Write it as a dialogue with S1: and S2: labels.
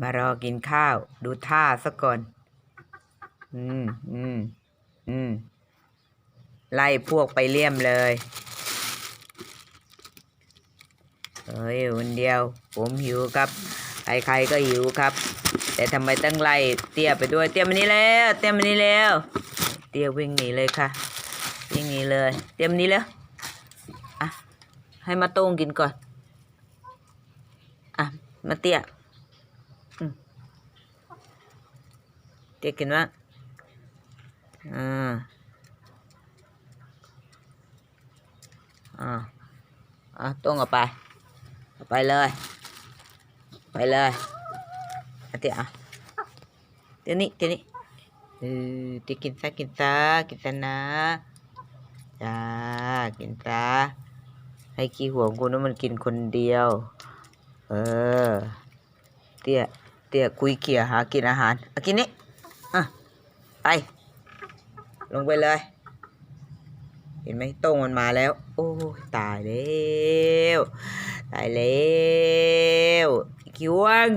S1: มารอกินข้าว ดูท่าซะก่อน อืม อืม อืม ไล่พวกไปเลี่ยมเลย เฮ้ยวันเดียว ผมหิวครับ ใครๆก็หิวครับ แต่ทำไมต้องไล่เตี้ยไปด้วย เตี้ยมานี่แล้ว เตี้ยมานี่แล้ว เตี้ยวิ่งหนีเลยค่ะ วิ่งหนีเลย เตี้ยมานี่แล้วอะให้มาต้งกินก่อน อะ มาเตี้ยอืม เตี้ยกินวะอ่าอ่าอะต้งเอาไปเอาไปเลย ไปเลยเอาเตี้ยอะเตี้ยนี่เตี้ยนี่เออเตี้ยกินซะกินซะกินซะนะจ้ากินซะให้ขี้หัวของคุณนั้นมันกินคนเดียว เออเตี้ยเตี้ยคุยเขี่ยหากินอาหารเอากินนี่ ไปลงไปเลย เห็นไหมโต้งมันมาแล้ว โอ้ตายแล้ว ตายแล้วคิวง